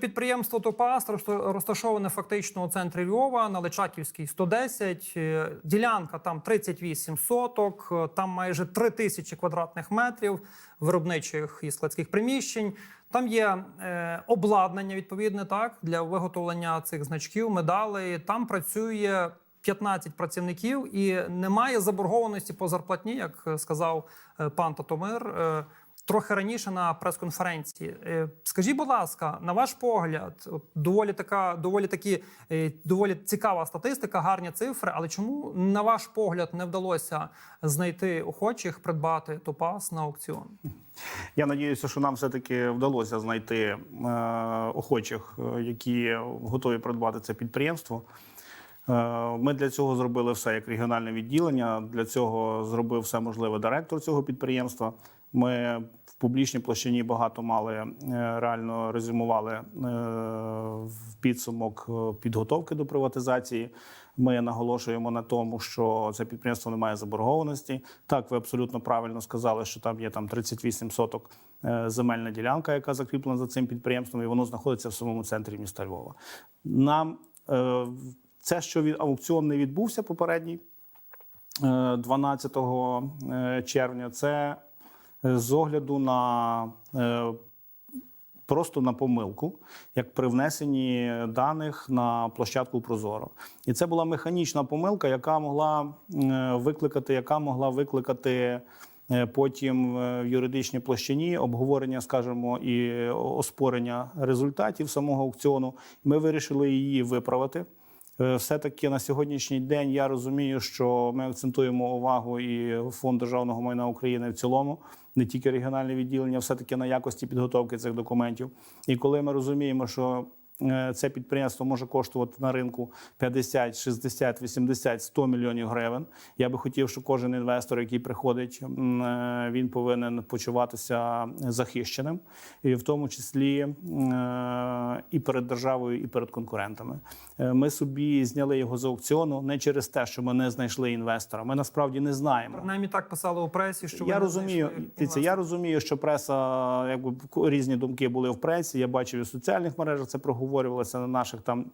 підприємство Топас розташоване фактично у центрі Львова на Личаківській 110. Е, Ділянка там 38 соток, е, там майже 3 тисячі квадратних метрів виробничих і складських приміщень. Там є е, обладнання відповідне так для виготовлення цих значків, медалей. Там працює 15 працівників і немає заборгованості по зарплатні, як е, сказав пан Татомир. Трохи раніше на прес-конференції. Е, Скажіть, будь ласка, на ваш погляд, доволі така, доволі такі, е, доволі цікава статистика, гарні цифри. Але чому, на ваш погляд, не вдалося знайти охочих придбати топаз на аукціон? Я надіюся, що нам все-таки вдалося знайти е, охочих, які готові придбати це підприємство. Ми для цього зробили все як регіональне відділення. Для цього зробив все можливе директор цього підприємства. Ми в публічній площині багато мали е, реально резюмували е, в підсумок е, підготовки до приватизації. Ми наголошуємо на тому, що це підприємство не має заборгованості. Так, ви абсолютно правильно сказали, що там є там 38 соток земельна ділянка, яка закріплена за цим підприємством, і воно знаходиться в самому центрі міста Львова. Нам це, що від аукціон не відбувся попередній е, 12 е, червня, це з огляду на е, просто на помилку, як при внесенні даних на площадку Прозоро. І це була механічна помилка, яка могла е, викликати, яка могла викликати. е, Потім в юридичній площині обговорення, скажімо, і оспорення результатів самого аукціону. Ми вирішили її виправити. Е, Все-таки на сьогоднішній день я розумію, що ми акцентуємо увагу і фонд державного майна України в цілому, не тільки регіональне відділення, все-таки на якості підготовки цих документів. І коли ми розуміємо, що це підприємство може коштувати на ринку 50, 60, 80, 100 мільйонів гривень. Я би хотів, щоб кожен інвестор, який приходить, е, він повинен почуватися захищеним, і в тому числі е, і перед державою, і перед конкурентами. Е, Ми собі зняли його з аукціону не через те, що ми не знайшли інвестора. Ми насправді не знаємо. Принаймні так писали у пресі, що Я розумію, знайшли я розумію, що преса, якби різні думки були в пресі. Я бачив і в соціальних мережах це проговорювалося на наших там.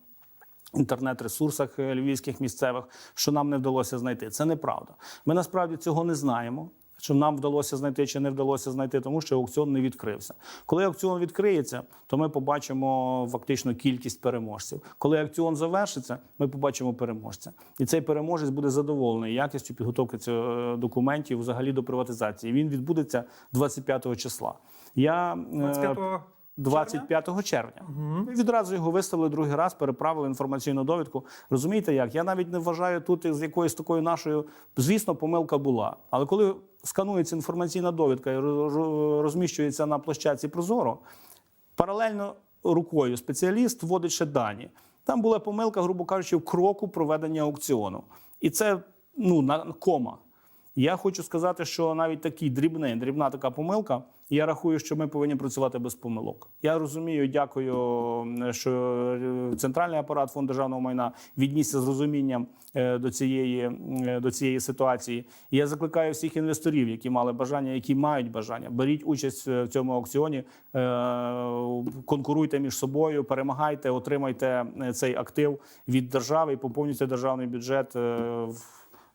Інтернет-ресурсах е, львівських місцевих, що нам не вдалося знайти. Це неправда. Ми насправді цього не знаємо. Що нам вдалося знайти чи не вдалося знайти, тому що аукціон не відкрився. Коли аукціон відкриється, то ми побачимо фактично кількість переможців. Коли аукціон завершиться, ми побачимо переможця, і цей переможець буде задоволений якістю підготовки цих е, документів взагалі до приватизації. Він відбудеться 25 числа. Я е, 25 25 червня. Ми відразу його виставили другий раз, переправили інформаційну довідку. Розумієте, як? Я навіть не вважаю тут з якоюсь такою нашою. Звісно, помилка була. Але коли сканується інформаційна довідка і роз- роз- розміщується на площадці Прозоро, паралельно рукою спеціаліст вводить ще дані. Там була помилка, грубо кажучи, в кроку проведення аукціону. І це ну, на кома. Я хочу сказати, що навіть такий дрібний, дрібна така помилка. Я рахую, що ми повинні працювати без помилок. Я розумію, дякую, що е, центральний апарат фонд державного майна віднісся з розумінням е, до цієї, е, до цієї ситуації. Я закликаю всіх інвесторів, які мали бажання, які мають бажання, беріть участь в цьому аукціоні, е, конкуруйте між собою, перемагайте, отримайте е, цей актив від держави і поповнюйте державний бюджет е,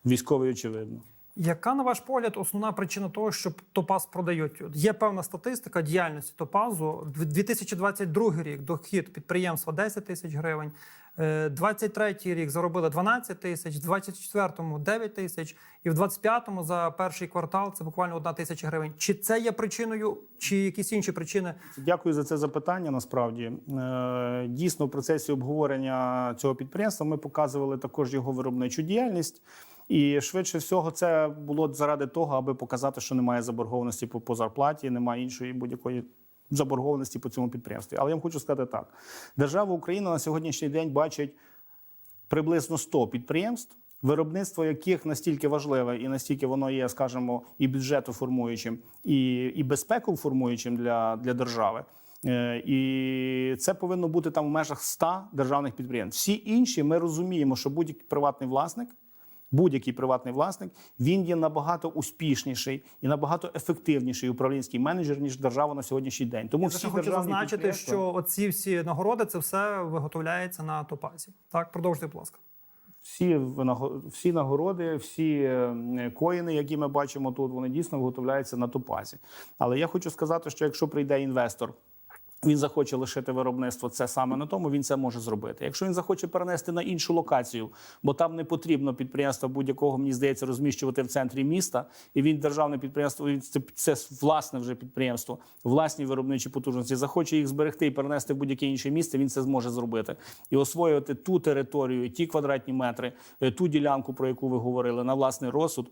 військовий, очевидно. Яка, на ваш погляд, основна причина того, що Топаз продають? Є певна статистика діяльності Топазу. Дв- 2022 рік дохід підприємства 10 тисяч гривень. Е, 23 рік заробили 12 тисяч, в 24-му 9 тисяч, і в 25-му за перший квартал це буквально 1 тисяча гривень. Чи це є причиною, чи якісь інші причини? Дякую за це запитання. Насправді Е, дійсно, в процесі обговорення цього підприємства ми показували також його виробничу діяльність. І швидше всього, це було заради того, аби показати, що немає заборгованості по, зарплаті, немає іншої будь-якої заборгованості по цьому підприємстві. Але я вам хочу сказати так: держава Україна на сьогоднішній день бачить приблизно 100 підприємств, виробництво яких настільки важливе і настільки воно є, скажімо, і бюджетоформуючим, і, і безпеку формуючим для, для держави. Е, І це повинно бути там в межах 100 державних підприємств. Всі інші ми розуміємо, що будь-який приватний власник Будь-який приватний власник він є набагато успішніший і набагато ефективніший управлінський менеджер ніж держава на сьогоднішній день. Тому Я всі хочу зазначити, що оці всі нагороди це все виготовляється на топазі. Так, продовжуйте, будь ласка. Всі всі нагороди, всі коїни, які ми бачимо тут, вони дійсно виготовляються на топазі. Але я хочу сказати, що якщо прийде інвестор. Він захоче лишити виробництво це саме на тому, він це може зробити. Якщо він захоче перенести на іншу локацію, бо там не потрібно підприємства будь-якого, мені здається, розміщувати в центрі міста, і він державне підприємство, він це, це власне вже підприємство, власні виробничі потужності. Захоче їх зберегти і перенести в будь-яке інше місце, він це зможе зробити і освоювати ту територію, ті квадратні метри, е, ту ділянку, про яку ви говорили, на власний розсуд.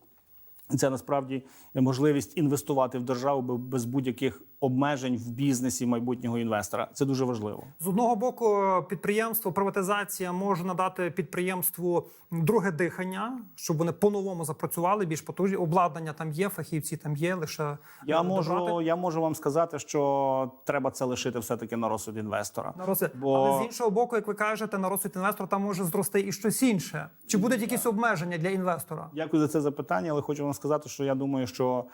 Це насправді можливість інвестувати в державу без будь-яких обмежень в бізнесі майбутнього інвестора. Це дуже важливо. З одного боку, підприємство, приватизація може надати підприємству друге дихання, щоб вони по-новому запрацювали, більш потужні. Обладнання там є, фахівці там є. Лише Я е, можу, добрати. я можу вам сказати, що треба це лишити все таки на розсуд інвестора. На розсуд. Бо- Але з іншого боку, як ви кажете, на розсуд інвестора там може зрости і щось інше. Чи будуть якісь обмеження для інвестора? Дякую за це запитання, але хочу вам сказати, що я думаю, що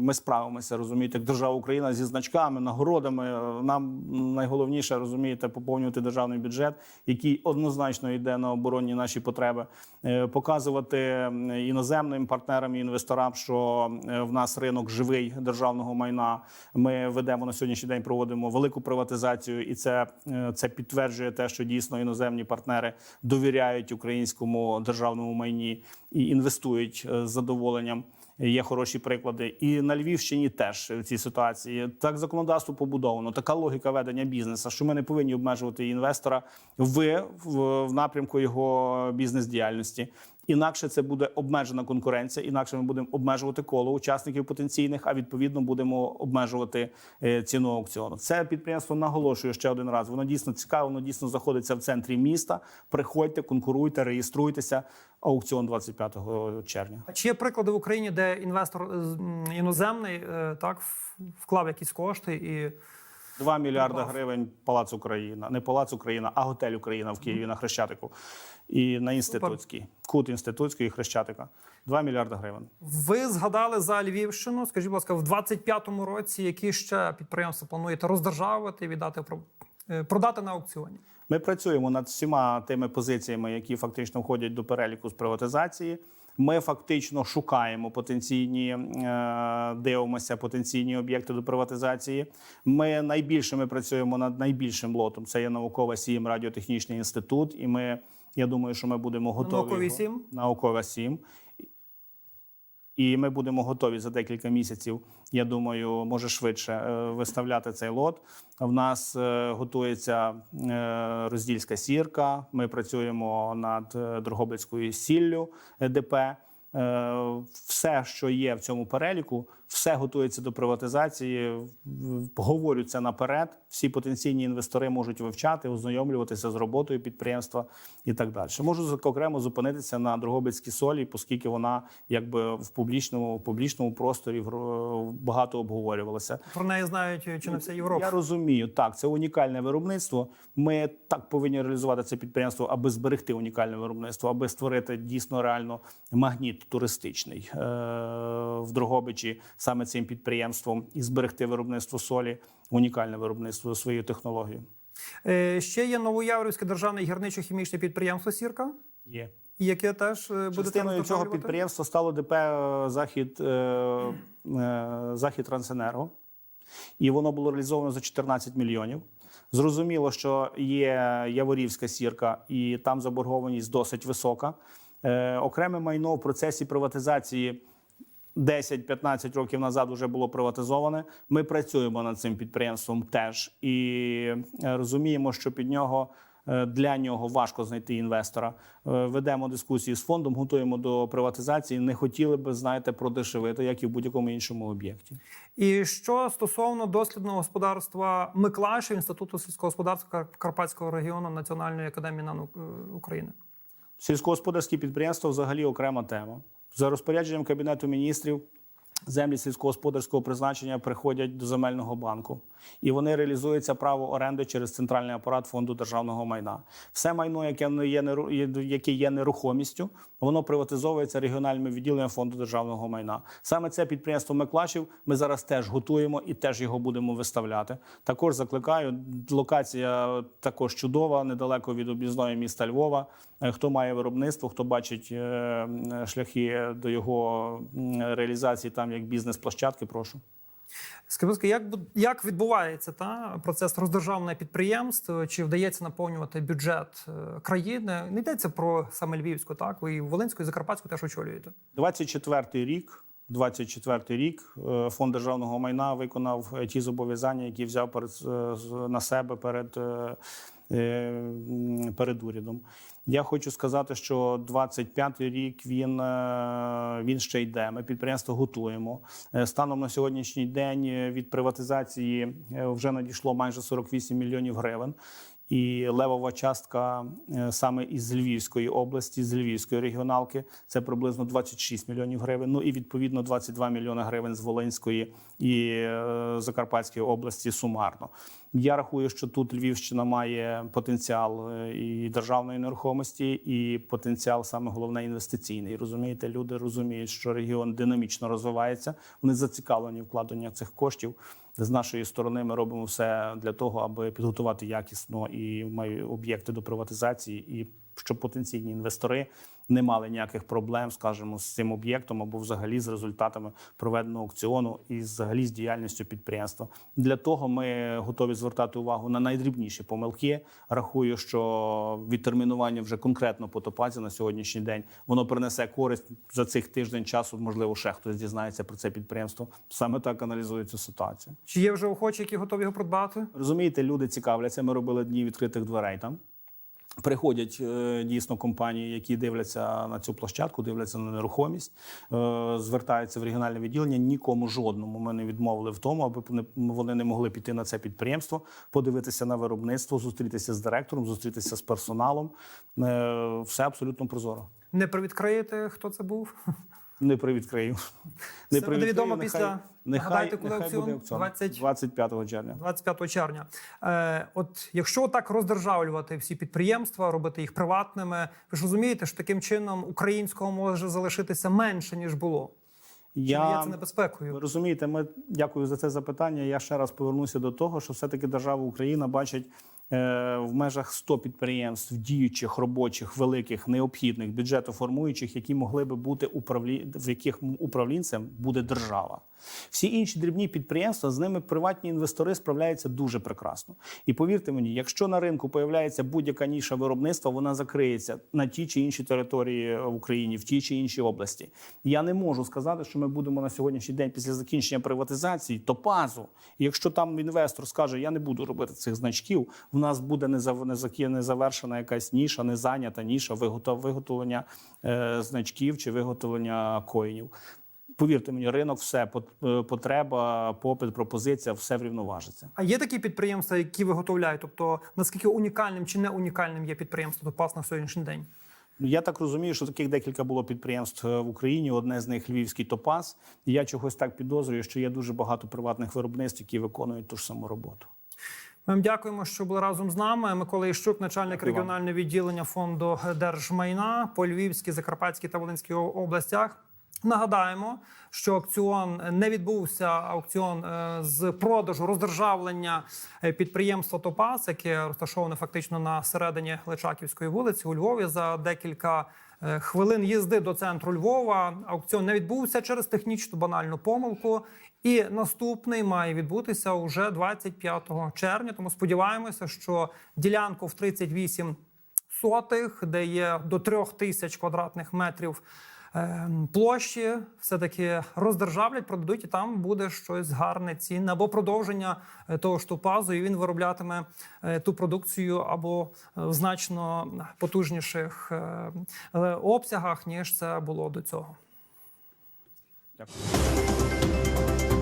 ми справимося, розумієте, як держава Україна зі значками, нагородами. Е, Нам найголовніше розумієте, поповнювати державний бюджет, який однозначно йде на оборонні наші потреби, Е, показувати іноземним партнерам і інвесторам, що е, в нас ринок живий державного майна. Ми ведемо на сьогоднішній день, проводимо велику приватизацію, і це, е, це підтверджує те, що дійсно іноземні партнери довіряють українському державному майні і інвестують е, з задоволенням. Є хороші приклади, і на Львівщині теж в цій ситуації так законодавство побудовано. Така логіка ведення бізнесу, що ми не повинні обмежувати інвестора в, в, в напрямку його бізнес-діяльності. Інакше це буде обмежена конкуренція, інакше ми будемо обмежувати коло учасників потенційних, а відповідно будемо обмежувати е, ціну аукціону. Це підприємство наголошую ще один раз. Воно дійсно цікаве, воно дійсно знаходиться в центрі міста. Приходьте, конкуруйте, реєструйтеся. Аукціон 25 червня. А чи є приклади в Україні, де інвестор е, іноземний е, так вклав якісь кошти і 2 мільярда гривень Палац Україна, не Палац Україна, а готель Україна в Києві на Хрещатику і на інститутській, кут інститутський і Хрещатика. 2 мільярда гривень. ви згадали за Львівщину? Скажіть, будь ласка, в 25-му році які ще підприємства плануєте роздержавити і віддати е, продати на аукціоні? Ми працюємо над всіма тими позиціями, які фактично входять до переліку з приватизації. Ми фактично шукаємо потенційні, е, дивимося потенційні об'єкти до приватизації. Ми найбільше ми працюємо над найбільшим лотом. Це є наукова сім радіотехнічний інститут. І ми, я думаю, що ми будемо готові Науковий сім? наукова сім. І ми будемо готові за декілька місяців. Я думаю, може швидше е, виставляти цей лот. В нас е, готується е, роздільська сірка. Ми працюємо над Дрогобицькою сіллю ДП. Е, Все, що є в цьому переліку, все готується до приватизації. Говорю це наперед. Всі потенційні інвестори можуть вивчати, ознайомлюватися з роботою підприємства і так далі. Можу окремо зупинитися на Дрогобицькій солі, оскільки вона якби в публічному в публічному просторі багато обговорювалася. Про неї знають е, чи не вся Європа. Я розумію, так це унікальне виробництво. Ми так повинні реалізувати це підприємство, аби зберегти унікальне виробництво, аби створити дійсно реально магніт туристичний е- в Дрогобичі саме цим підприємством і зберегти виробництво солі, унікальне виробництво своєю технологією. Е, Ще є Новояврівське державне гірничо-хімічне підприємство Сірка, Є і яке теж е, буде частиною цього підприємства стало ДП Захід Захід Трансенерго, і воно було реалізовано за 14 мільйонів. Зрозуміло, що є Яворівська сірка, і там заборгованість досить висока. Е, окреме майно в процесі приватизації 10-15 років назад вже було приватизоване. Ми працюємо над цим підприємством теж і е, розуміємо, що під нього. е, Для нього важко знайти інвестора. Ведемо дискусії з фондом, готуємо до приватизації. Не хотіли би, знаєте, продешевити, як і в будь-якому іншому об'єкті. І що стосовно дослідного господарства Миклашів Інституту сільського господарства Карпатського регіону Національної академії наук України. Сільськогосподарські підприємства взагалі окрема тема. За розпорядженням Кабінету міністрів землі сільськогосподарського призначення приходять до земельного банку, і вони реалізуються право оренди через центральний апарат фонду державного майна. Все майно, яке є- яке є нерухомістю, воно приватизовується регіональним відділенням фонду державного майна. Саме це підприємство Миклашів ми зараз теж готуємо і теж його будемо виставляти. Також закликаю. Локація також чудова, недалеко від об'їзної міста Львова. Е, Хто має виробництво, хто бачить е, шляхи до його реалізації там як бізнес-площадки, прошу. Скажіть, як, як відбувається та, процес роздержавного підприємств? Чи вдається наповнювати бюджет е, країни? Не йдеться про саме Львівську, так? Ви і Волинську, і Закарпатську теж очолюєте. 24 рік. 24 рік е, фонд державного майна виконав е, ті зобов'язання, які взяв перед на себе перед, перед урядом. Я хочу сказати, що 25 рік він, е, він ще йде. Ми підприємство готуємо. Е, Станом на сьогоднішній день е, від приватизації е, вже надійшло майже 48 мільйонів гривень. І левова частка е, саме із Львівської області, з Львівської регіоналки, це приблизно 26 мільйонів гривень. Ну і відповідно 22 мільйони гривень з Волинської і е, Закарпатської області сумарно. Я рахую, що тут Львівщина має потенціал е, і державної нерухомості, і потенціал саме головне інвестиційний. Розумієте, люди розуміють, що регіон динамічно розвивається. Вони зацікавлені в вкладеннях цих коштів. З нашої сторони ми робимо все для того, аби підготувати якісно і об'єкти до приватизації, і щоб потенційні інвестори не мали ніяких проблем, скажімо, з цим об'єктом або взагалі з результатами проведеного аукціону і взагалі з діяльністю підприємства. Для того ми готові звертати увагу на найдрібніші помилки. Рахую, що відтермінування вже конкретно по топазі на сьогоднішній день воно принесе користь за цих тиждень часу. Можливо, ще хтось дізнається про це підприємство. Саме так аналізує цю ситуацію. Чи є вже охочі, які готові його придбати? Розумієте, люди цікавляться. Ми робили дні відкритих дверей там. Приходять е, дійсно компанії, які дивляться на цю площадку, дивляться на нерухомість, е, звертаються в регіональне відділення. Нікому жодному ми не відмовили в тому, аби вони- не могли піти на це підприємство, подивитися на виробництво, зустрітися з директором, зустрітися з персоналом. Е, Все абсолютно прозоро. Не привідкриєте, хто це був? Не привідкрию. Це буде відомо після- нехай, коли нехай аукціон? буде аукціон. 20? 25 червня. 25 червня. Е, от якщо так роздержавлювати всі підприємства, робити їх приватними, ви ж розумієте, що таким чином українського може залишитися менше ніж було. Чи є Я... це небезпекою? Ви розумієте, ми дякую за це запитання. Я ще раз повернуся до того, що все-таки держава Україна бачить в межах 100 підприємств діючих, робочих, великих, необхідних, бюджетоформуючих, які могли би бути управлі... в яких управлінцем буде держава. Всі інші дрібні підприємства з ними приватні інвестори справляються дуже прекрасно. І повірте мені, якщо на ринку появляється будь-яка ніша виробництва, вона закриється на ті чи інші території в Україні, в тій чи іншій області. Я не можу сказати, що ми будемо на сьогоднішній день після закінчення приватизації топазу. Якщо там інвестор скаже, я не буду робити цих значків, в нас буде не завершена якась ніша, не зайнята ніша виготов- виготовлення е, значків чи виготовлення коїнів. Повірте мені, ринок все е, потреба, попит, пропозиція, все врівноважиться. А є такі підприємства, які виготовляють? Тобто наскільки унікальним чи не унікальним є підприємство ТОПАС на сьогоднішній день? Ну, Я так розумію, що таких декілька було підприємств е, в Україні. Одне з них Львівський Топаз. І я чогось так підозрюю, що є дуже багато приватних виробництв, які виконують ту ж саму роботу. Ми вам дякуємо, що були разом з нами. Микола Іщук, начальник Дякую вам. регіонального відділення фонду держмайна по Львівській, Закарпатській та Волинській областях. Нагадаємо, що аукціон не відбувся. Аукціон е, з продажу роздержавлення е, підприємства Топас, яке розташоване фактично на середині Личаківської вулиці у Львові за декілька. е, Хвилин їзди до центру Львова аукціон не відбувся через технічну банальну помилку. І наступний має відбутися уже 25 червня. Тому сподіваємося, що ділянку в 38 сотих, де є до трьох тисяч квадратних метрів е, площі, все таки роздержавлять, продадуть, і там буде щось гарне цінне або продовження е, того ж тупазу, і він вироблятиме е, ту продукцію або е, в значно потужніших обсягах ніж це було до цього. Дякую.